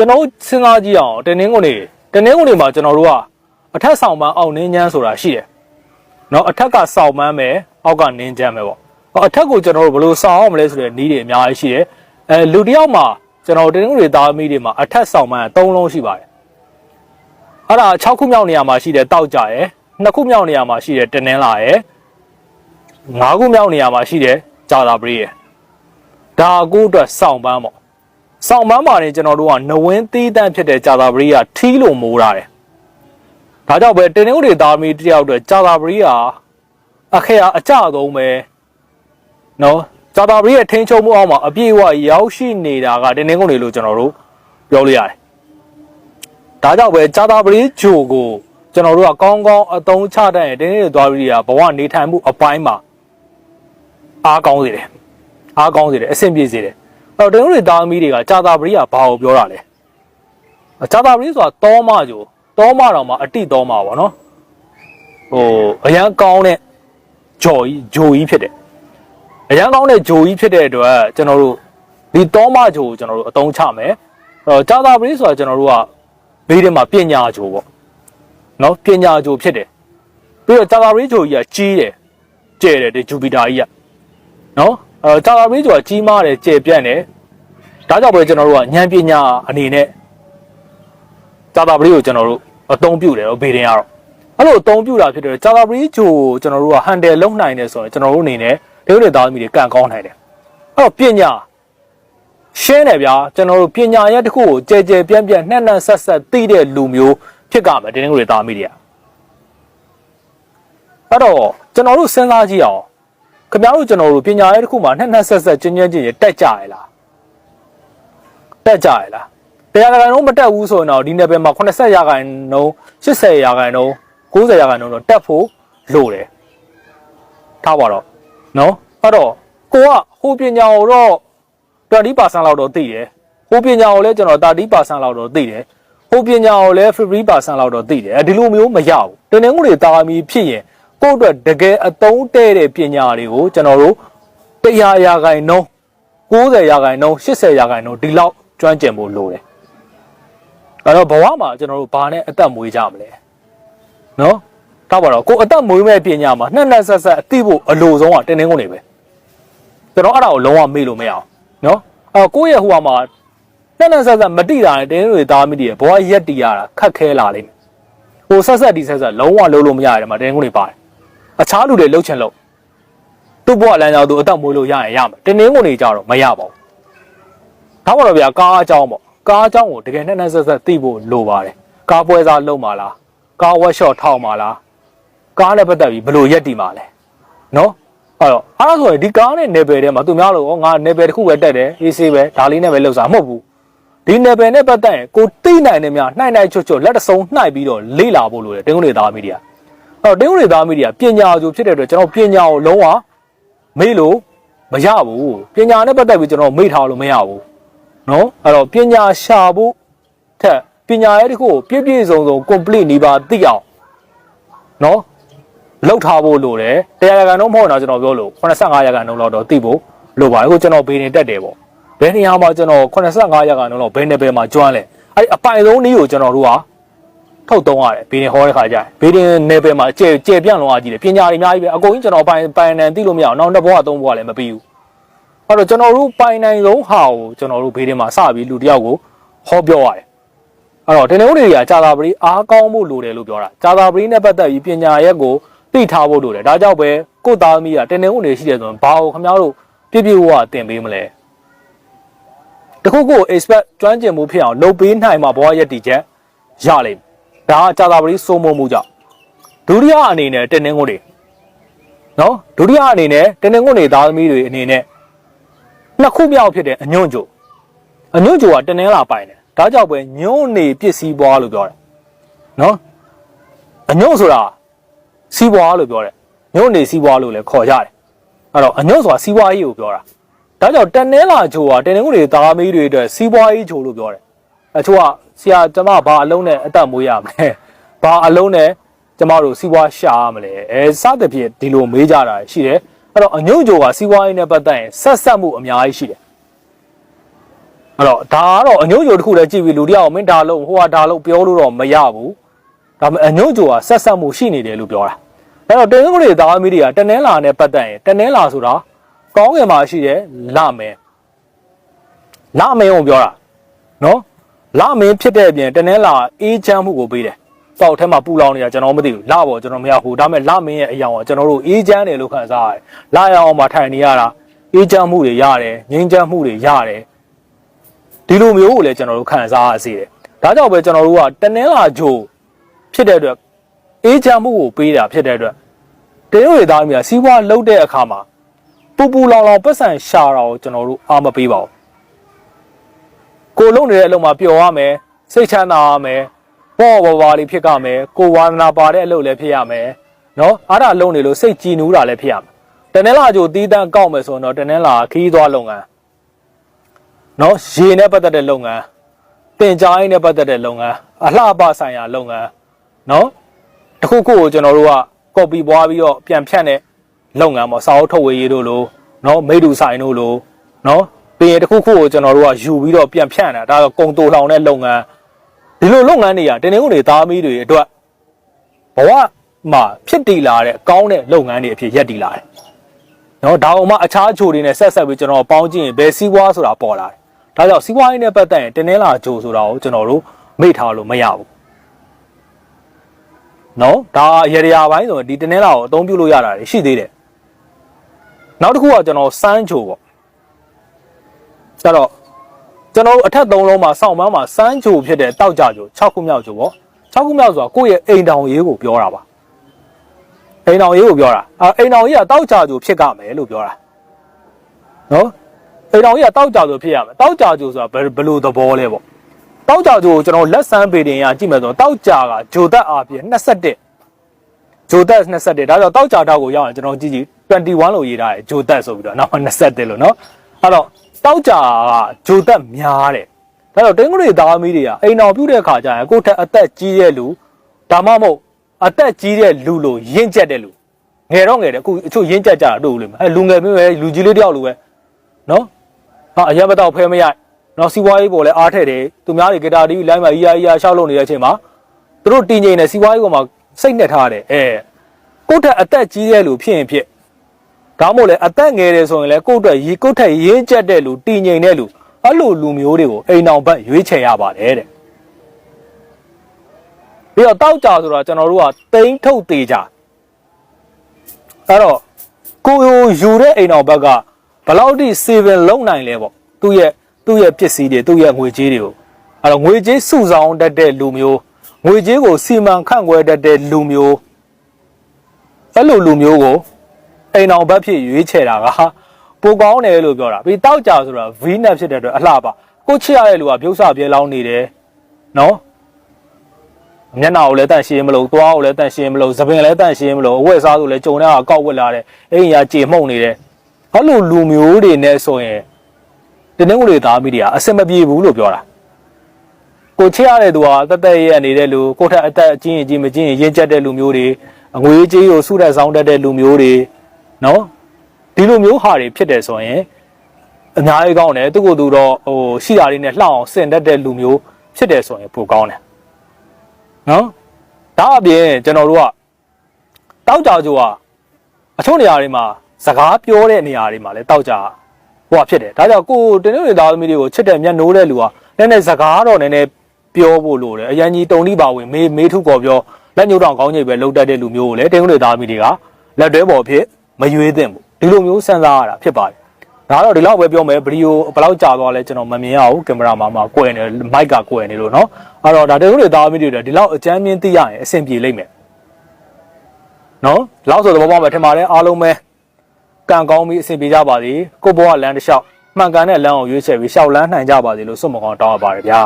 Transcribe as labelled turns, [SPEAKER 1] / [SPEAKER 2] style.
[SPEAKER 1] ကျွန်တော်တို့စဉ်းစားကြည့်အောင်တင်းနှင်းကုန်နေတင်းနှင်းကုန်နေမှာကျွန်တော်တို့ကအထက်ဆောင်ပန်းအောက်နင်းချမ်းဆိုတာရှိတယ်နော်အထက်ကဆောင်ပန်းပဲအောက်ကနင်းချမ်းပဲပေါ့ဟောအထက်ကိုကျွန်တော်တို့ဘယ်လိုဆောင်အောင်မလဲဆိုတဲ့နည်းတွေအများကြီးရှိတယ်အဲလူတစ်ယောက်မှာကျွန်တော်တို့တင်းနှင်းကုန်တွေသားသမီးတွေမှာအထက်ဆောင်ပန်း၃လုံးရှိပါတယ်အဲ့ဒါ6ခုမြောက်နေရာမှာရှိတယ်တောက်ကြရယ်2ခုမြောက်နေရာမှာရှိတယ်တင်းနှင်းလာရယ်5ခုမြောက်နေရာမှာရှိတယ်ဂျာတာပရိရယ်ဒါအကူအတွက်ဆောင်ပန်းပေါ့ ဆောင်းပန်းမာနေကျွန်တော်တို့ကနဝင်းသီးတန့်ဖြစ်တဲ့ကြာသာပရိကထီးလို့မိုးရတယ်။ဒါကြောင့်ပဲတင်းနှုတ်တွေသားမီးတယောက်အတွက်ကြာသာပရိကအခရာအကြဆုံးပဲနော်ကြာသာပရိရဲ့ထိန်းချုပ်မှုအောက်မှာအပြည့်အဝရောက်ရှိနေတာကတင်းနှုတ်တွေလို့ကျွန်တော်တို့ပြောလို့ရတယ်။ဒါကြောင့်ပဲကြာသာပရိဂျိုကိုကျွန်တော်တို့ကကောင်းကောင်းအသုံးချတတ်ရင်တင်းနှုတ်တွေသားပရိကဘဝနေထိုင်မှုအပိုင်းမှာအားကောင်းစေတယ်။အားကောင်းစေတယ်အဆင်ပြေစေတယ်။ အဲ့တော့တို့တွေသားသမီးတွေကကြာတာပရိကဘာကိုပြောတာလဲအကြာတာပရိဆိုတာတောမကြိုတောမတော်မှာအတိတောမပေါ့နော်ဟိုအရန်ကောင်းတဲ့ဂျော်ကြီးဂျိုကြီးဖြစ်တယ်အရန်ကောင်းတဲ့ဂျိုကြီးဖြစ်တဲ့အတွက်ကျွန်တော်တို့ဒီတောမဂျိုကိုကျွန်တော်တို့အသုံးချမယ်အဲ့တော့ကြာတာပရိဆိုတာကျွန်တော်တို့ကဘေးထဲမှာပညာဂျိုပေါ့နော်ပညာဂျိုဖြစ်တယ်ပြီးတော့ကြာတာပရိဂျိုကြီးကကြီးတယ်ကျဲတယ်ဒီဂျူပီတာကြီးကနော် အဲကြာတာပေးကျော်ကြီးမားတယ်ကျေပြန့်တယ်ဒါကြောင့်ပဲကျွန်တော်တို့ကဉာဏ်ပညာအနေနဲ့ကြာတာပရိကိုကျွန်တော်တို့အသုံးပြုတယ်တော့ဘေးတင်ရတော့အဲ့လိုအသုံးပြုတာဖြစ်တယ်ကြာတာပရိဂျိုကိုကျွန်တော်တို့ကဟန်တယ်လုံနိုင်တယ်ဆိုရင်ကျွန်တော်တို့အနေနဲ့ဒေဝတွေသားသမီးတွေကန်ကောင်းနိုင်တယ်အဲ့တော့ပညာရှင်းတယ်ဗျာကျွန်တော်တို့ပညာရဲ့တစ်ခုကိုကြဲကြဲပြန့်ပြန့်နှံ့နှံ့ဆက်ဆက်သိတဲ့လူမျိုးဖြစ်ကြမယ်တင်းတွေသားသမီးတွေကအဲ့တော့ကျွန်တော်တို့စဉ်းစားကြည့်အောင် ခင်ဗျားတို့ကျွန်တော်တို့ပညာရေးတစ်ခုမှာနှစ်နှစ်ဆက်ဆက်ကျဉ်းကျဉ်းကျဉ်းတက်ကြရလားတက်ကြရလားတရားခိုင်နှုန်းမတက်ဘူးဆိုရင်တော့ဒီနယ်ပယ်မှာ80ရာခိုင်နှုန်း80ရာခိုင်နှုန်း90ရာခိုင်နှုန်းတော့တက်ဖို့လိုတယ်ထားပါတော့နော်အဲ့တော့ကိုကဟိုပညာကိုတော့20%လောက်တော့သိတယ်ဟိုပညာကိုလည်းကျွန်တော်30%လောက်တော့သိတယ်ဟိုပညာကိုလည်း50%လောက်တော့သိတယ်အဲဒီလိုမျိုးမရဘူးတင်းနေငွေတွေတာမီဖြစ်ရင် ကိုယ့်အတွက်တကယ်အသုံးတဲ့တဲ့ပညာတွေကိုကျွန်တော်တို့100ရာခိုင်နှုန်း90ရာခိုင်နှုန်း80ရာခိုင်နှုန်းဒီလောက်ကျွမ်းကျင်ဖို့လိုတယ်။အဲတော့ဘဝမှာကျွန်တော်တို့ဘာနဲ့အသက်မွေးကြမလဲ။နော်။တော့ပါတော့ကိုယ်အသက်မွေးမဲ့ပညာမှာနှစ်နှစ်ဆက်ဆက်အသိဖို့အလိုဆုံးကတင်းတင်းကုန်နေပဲ။ကျွန်တော်အဲ့ဒါကိုလုံးဝမေ့လို့မရအောင်။နော်။အဲကိုယ့်ရဲ့ဟိုမှာနှစ်နှစ်ဆက်ဆက်မတိတာနဲ့တင်းတင်းတွေသားမိတည်ရဲ့ဘဝရက်တီရတာခက်ခဲလာလိမ့်မယ်။ဟိုဆက်ဆက်ဒီဆက်ဆက်လုံးဝလုံးလို့မရရတယ်မှာတင်းတင်းကုန်တွေပါတယ်။ အခြားလူတွေလှုပ်ချင်လို့သူ့ဘဝလမ်းကြောင်းသူအသက်မွေးလို့ရရင်ရမယ်တင်းနှင်းကုန်နေကြတော့မရပါဘူးဒါပါတော့ဗျာကားအကြောင်းပေါ့ကားအကြောင်းကိုတကယ်နဲ့နဲ့ဆက်ဆက်သိဖို့လိုပါတယ်ကားပွဲစားလုပ်မှာလားကားဝက်ရှော့ထောက်မှာလားကားနဲ့ပတ်သက်ပြီးဘယ်လိုရက်တည်မှာလဲနော်အဲ့တော့အားဆိုရင်ဒီကားနဲ့နယ်ပယ်ထဲမှာသူများလို့ငါနယ်ပယ်တစ်ခုပဲတက်တယ်အေးဆေးပဲဒါလေးနဲ့ပဲလှုပ်စားမဟုတ်ဘူးဒီနယ်ပယ်နဲ့ပတ်သက်ရင်ကိုသိနိုင်တယ်များနှိုက်နှိုက်ချွတ်ချွတ်လက်တဆုံးနှိုက်ပြီးတော့လေ့လာဖို့လိုတယ်တင်းကုန်နေသားမီဒီယာအဲ့ တော့တင်းဦးတွေသားမိတွေကပညာဆိုဖြစ်တဲ့အတွက်ကျွန်တော်ပညာကိုလုံးဝမေ့လို့မရဘူးပညာနဲ့ပတ်သက်ပြီးကျွန်တော်မေ့ထားလို့မရဘူးเนาะအဲ့တော့ပညာရှာဖို့ထက်ပညာရဲ့တခုကိုပြည့်ပြည့်စုံစုံ complete နေပါသိအောင်เนาะလောက်ထားဖို့လိုတယ်တရားရကန်တော့မဟုတ်တော့ကျွန်တော်ပြောလို့85ရာခိုင်နှုန်းလောက်တော့သိဖို့လိုပါတယ်အခုကျွန်တော်ဘေးနေတက်တယ်ပေါ့ဘယ်နေရာမှာကျွန်တော်85ရာခိုင်နှုန်းလောက်ဘယ်နယ်ပယ်မှာကျွမ်းလဲအဲ့ဒီအပိုင်ဆုံးနည်းကိုကျွန်တော်တို့က ထုတ်သုံးရတယ်ဘေးရင်ဟောတဲ့ခါကျရင်ဘေးရင်နယ်ပယ်မှာကျဲကျဲပြန့်လောအောင်ကြည့်တယ်ပညာတွေအများကြီးပဲအကုန်ကြီးကျွန်တော်ပိုင်ပိုင်နိုင်သိလို့မရအောင်နောက်တစ်ဘဝသုံးဘဝလည်းမပြီးဘူးအဲ့တော့ကျွန်တော်တို့ပိုင်နိုင်ဆုံးဟာကိုကျွန်တော်တို့ဘေးရင်မှာစပြီးလူတစ်ယောက်ကိုဟောပြောရတယ်အဲ့တော့တင်းနေဦးတွေကကြာသာပရိအားကောင်းဖို့လိုတယ်လို့ပြောတာကြာသာပရိနဲ့ပတ်သက်ပြီးပညာရက်ကိုသိထားဖို့လိုတယ်ဒါကြောင့်ပဲကိုသားသမီးကတင်းနေဦးနေရှိတယ်ဆိုရင်ဘာကိုခင်ဗျားတို့ပြည့်ပြည့်ဝဝသင်ပေးမလဲတခုခု expect ကျွမ်းကျင်မှုဖြစ်အောင်လုပ်ပေးနိုင်မှာဘဝရက်တည်ချက်ရလိမ့်မယ် ဒါကကြာသာပတိစိုးမိုးမှုကြောင့်ဒုတိယအနေနဲ့တင်းနှင်းကုန်းတွေနော်ဒုတိယအနေနဲ့တင်းနှင်းကုန်းတွေသားသမီးတွေအနေနဲ့နှစ်ခုမြောက်ဖြစ်တဲ့အညွန့်ကြိုအညွန့်ကြိုကတင်းနှင်းလာပိုင်တယ်ဒါကြောင့်ပဲညွန့်နေပစ္စည်းပွားလို့ပြောတယ်နော်အညွန့်ဆိုတာစီးပွားလို့ပြောတယ်ညွန့်နေစီးပွားလို့လည်းခေါ်ကြတယ်အဲ့တော့အညွန့်ဆိုတာစီးပွားရေးကိုပြောတာဒါကြောင့်တင်းနှင်းလာကြိုကတင်းနှင်းကုန်းတွေသားသမီးတွေအတွက်စီးပွားရေးကြိုလို့ပြောတယ် အချို့ကဆရာကျမဘာအလုံးနဲ့အသက်မွေးရမလဲဘာအလုံးနဲ့ကျမတို့စီးပွားရှာရမလဲအဲစသဖြင့်ဒီလိုမေးကြတာရှိတယ်အဲ့တော့အညုံကြိုကစီးပွားရေးနဲ့ပတ်သက်ရင်ဆက်ဆက်မှုအများကြီးရှိတယ်အဲ့တော့ဒါကတော့အညို့ကြိုတစ်ခုလည်းကြည့်ပြီးလူတယောက်မင်းဒါလို့ဟိုကဒါလို့ပြောလို့တော့မရဘူးဒါပေမဲ့အညို့ကြိုကဆက်ဆက်မှုရှိနေတယ်လို့ပြောတာအဲ့တော့တင်းစုံတွေသားသမီးတွေကတနင်းလာနဲ့ပတ်သက်ရင်တနင်းလာဆိုတာကောင်းကင်မှာရှိတယ်လမင်းလမင်းကိုပြောတာနော် လမင်းဖြစ်တဲ့အပြင်တနင်းလာအေးချမ်းမှုကိုပေးတယ်တောက်ထဲမှာပူလောင်နေတာကျွန်တော်မသိဘူးလပေါ့ကျွန်တော်မရဘူးဒါပေမဲ့လမင်းရဲ့အယောင်ကကျွန်တော်တို့အေးချမ်းတယ်လို့ခံစားရတယ်လရအောင်မှာထိုင်နေရတာအေးချမ်းမှုတွေရတယ်ငြိမ်းချမ်းမှုတွေရတယ်ဒီလိုမျိုးကိုလည်းကျွန်တော်တို့ခံစားရစေတယ်။ဒါကြောင့်ပဲကျွန်တော်တို့ကတနင်္လာဂျိုဖြစ်တဲ့အတွက်အေးချမ်းမှုကိုပေးတာဖြစ်တဲ့အတွက်တင်းရွေသားများစီးပွားလှုပ်တဲ့အခါမှာပူပူလောင်လောင်ပတ်စံရှာတာကိုကျွန်တော်တို့အားမပေးပါဘူး။ ကိုလုံနေတဲ့အလုပ်မှာပျော်ရမယ်စိတ်ချမ်းသာရမယ်ပေါ့ပေါ်ပါလေးဖြစ်ကြမယ်ကိုဝါသနာပါတဲ့အလုပ်လည်းဖြစ်ရမယ်နော်အားရလုံနေလို့စိတ်ကြည်နူးတာလည်းဖြစ်ရမယ်တနင်္လာဂျိုတီးတန်းကောက်မယ်ဆိုရင်တော့တနင်္လာခီးသွားလုပ်ငန်းနော်ရေနဲ့ပတ်သက်တဲ့လုပ်ငန်းတင်ကြားရေးနဲ့ပတ်သက်တဲ့လုပ်ငန်းအလှပဆိုင်ရာလုပ်ငန်းနော်တခုခုကိုကျွန်တော်တို့ကကော်ပီပွားပြီးတော့ပြန်ဖြတ်တဲ့လုပ်ငန်းပေါ့စာအုပ်ထုတ်ဝေရေးတို့လိုနော်မိတူဆိုင်တို့လိုနော် ပြီးရင်တခုခုကိုကျွန်တော်တို့ကယူပြီးတော့ပြန်ဖြတ်တာဒါတော့ကုံတိုလောင်တဲ့လုပ်ငန်းဒီလိုလုပ်ငန်းတွေကတင်းနေဦးတွေသားမီးတွေအတွက်ဘဝမှာဖြစ်တည်လာတဲ့ကောင်းတဲ့လုပ်ငန်းတွေအဖြစ်ရက်တည်လာတယ်နော်ဒါအောင်မှအခြားချိုတွေနဲ့ဆက်ဆက်ပြီးကျွန်တော်ပေါင်းကြည့်ရင်ဘယ်စီးပွားဆိုတာပေါ်လာတယ်။ဒါကြောင့်စီးပွားရေးနဲ့ပတ်သက်ရင်တင်းနှင်းလာဂျိုဆိုတာကိုကျွန်တော်တို့မိတ်ထားလို့မရဘူး။နော်ဒါရေရရာပိုင်းဆိုရင်ဒီတင်းနှင်းလာကိုအသုံးပြုလို့ရတာတွေရှိသေးတယ်။နောက်တစ်ခုကကျွန်တော်စမ်းဂျိုပေါ့။ ကျတော့ကျွန်တော်တို့အထက်သုံးလုံးမှာစောင့်ပန်းမှာစမ်းဂျိုဖြစ်တဲ့တောက်ကြဂျို6ခုမြောက်ဂျိုပေါ့။6ခုမြောက်ဆိုတာကိုယ့်ရဲ့အိမ်တောင်ရေးကိုပြောတာပါ။အိမ်တော်ရေးကိုပြောတာအဲအိမ်တော်ရေးကတောက်ကြကြိုဖြစ်ကြမယ်လို့ပြောတာနော်အိမ်တော်ရေးကတောက်ကြကြိုဖြစ်ရမယ်တောက်ကြကြိုဆိုတာဘယ်ဘယ်လိုသဘောလဲပေါ့တောက်ကြကြိုကိုကျွန်တော်လက်ဆန်းပေတင်ရကြည့်မယ်ဆိုတော့တောက်ကြကဂျိုသက်အားဖြင့်21ဂျိုသက်21ဒါကြောင့်တောက်ကြတောက်ကိုရောက်ရင်ကျွန်တော်ကြည့်ကြည့်21လို့ရေးထားတယ်ဂျိုသက်ဆိုပြီးတော့နောက်21လို့နော် အဲ့တော့တောက်ကြကဂျိုသက်များတယ်ဒါတော့တင်းကလေးသားမီးတွေကအိမ်တော်ပြုတ်တဲ့ခါကျရင်ကိုယ့်ထက်အသက်ကြီးတဲ့လူဒါမှမဟုတ်အသက်ကြီးတဲ့လူလိုရင့်ကျက်တဲ့လူငယ်တော့ငယ်တယ်အခုအချို့ရင့်ကျက်ကြတာတို့လို့အဲလူငယ်မျိုးပဲလူကြီးလေးတယောက်လိုပဲနော်ဟာအရင်မတော့ဖဲမရနော်စီးပွားရေးပေါ်လဲအားထည့်တယ်သူများတွေဂီတာတီးလိုင်းမှာအီယာအီယာရှောက်လုပ်နေတဲ့အချိန်မှာသူတို့တင်ငိမ့်နေစီးပွားရေးပေါ်မှာစိတ်နဲ့ထားတယ်အဲကိုယ့်ထက်အသက်ကြီးတဲ့လူဖြစ်ရင်ဖြစ် ဒါမှမဟုတ်လေအသက်ငယ်တယ်ဆိုရင်လေကိုယ့်အတွက်ရေကိုယ့်ထက်ရင့်ကျက်တဲ့လူတင်ငိမ့်တဲ့လူအဲ့လိုလူမျိုးတွေကိုအိမ်အောင်ဘက်ရွေးချယ်ရပါတယ်တဲ့ပြီးတော့တောက်ကြဆိုတာကျွန်တော်တို့ကတိန်းထုတ်သေးကြအဲ့တော့ကိုယ်ယူတဲ့အိမ်တော်ဘက်ကဘယ်လောက်ထိစေဗင်လုံနိုင်လဲပေါ့သူ့ရဲ့သူ့ရဲ့ပစ္စည်းတွေသူ့ရဲ့ငွေကြေးတွေကိုအဲ့တော့ငွေကြေးစုဆောင်တတ်တဲ့လူမျိုးငွေကြေးကိုစီမံခန့်ခွဲတတ်တဲ့လူမျိုးအဲ့လိုလူမျိုးကို အိမ်တော်ဘက်ဖြစ်ရွေးချယ်တာကပိုကောင်းတယ်လို့ပြောတာပြီးတောက်ကြဆိုတာ V နဲ့ဖြစ်တဲ့အတွက်အလှပါကိုချစ်ရတဲ့လူကပြုတ်စပြဲလောင်းနေတယ်နော်မျက်နှာကိုလည်းတန့်ရှင်းမလို့သွားကိုလည်းတန့်ရှင်းမလို့သပင်လည်းတန့်ရှင်းမလို့အဝတ်စားဆိုလည်းကြုံတဲ့ဟာကောက်ဝက်လာတယ်အိမ်ရာကြေမှုန့်နေတယ်အဲ့လိုလူမျိုးတွေနဲ့ဆိုရင်တင်းနှင်းကိုတွေသားမိတွေကအဆင်မပြေဘူးလို့ပြောတာကိုချစ်ရတဲ့သူကတက်တက်ရဲ့နေတဲ့လူကိုထက်အသက်အချင်းအချင်းမချင်းရင်းကျက်တဲ့လူမျိုးတွေအငွေကြေးကိုစုတဲ့ဆောင်တတ်တဲ့လူမျိုးတွေ နော်ဒီလိုမျိုးဟာတွေဖြစ်တယ်ဆိုရင်အများကြီးကောင်းတယ်သူကသူတော့ဟိုရှိတာလေးနဲ့လှအောင်ဆင်တတ်တဲ့လူမျိုးဖြစ်တယ်ဆိုရင်ပိုကောင်းတယ်နော်ဒါအပြင်ကျွန်တော်တို့ကတောက်ကြကြိုကအချို့နေရာတွေမှာစကားပြောတဲ့နေရာတွေမှာလည်းတောက်ကြဟိုကဖြစ်တယ်ဒါကြောင့်ကိုတင်းနေသားသမီးတွေကိုချစ်တဲ့မျက်နှိုးတဲ့လူကနည်းနည်းစကားတော့နည်းနည်းပြောဖို့လိုတယ်အရန်ကြီးတုံလိပါဝင်မေးမေးထုကော်ပြောလက်ညှိုးတောင်ကောင်းကြီးပဲလှုပ်တတ်တဲ့လူမျိုးကိုလည်းတင်းနေသားသမီးတွေကလက်တွဲပေါ်ဖြစ် မရွေးသင့်ဘူးဒီလိုမျိုးစဉ်းစားရတာဖြစ်ပါတယ်ဒါတော့ဒီလောက်ပဲပြောမယ်ဗီဒီယိုဘယ်လောက်ကြာသွားလဲကျွန်တော်မမြင်ရဘူးကင်မရာမှာမှာကွယ်နေမိုက်ကကွယ်နေလို့เนาะအဲ့တော့ဒါတကယ်လို့သားမီးတွေဒီလောက်အကြမ်းမြင်သိရရင်အဆင်ပြေလိမ့်မယ်နော်လောက်ဆိုသဘောပေါက်မယ်ထင်ပါတယ်အားလုံးပဲကံကောင်းပြီးအဆင်ပြေကြပါစေကိုဘောကလမ်းတစ်လျှောက်မှန်ကန်တဲ့လမ်းကိုရွေးချယ်ပြီးရှောက်လန်းနိုင်ကြပါစေလို့ဆုမကောင်းတောင်းရပါတယ်ဗျာ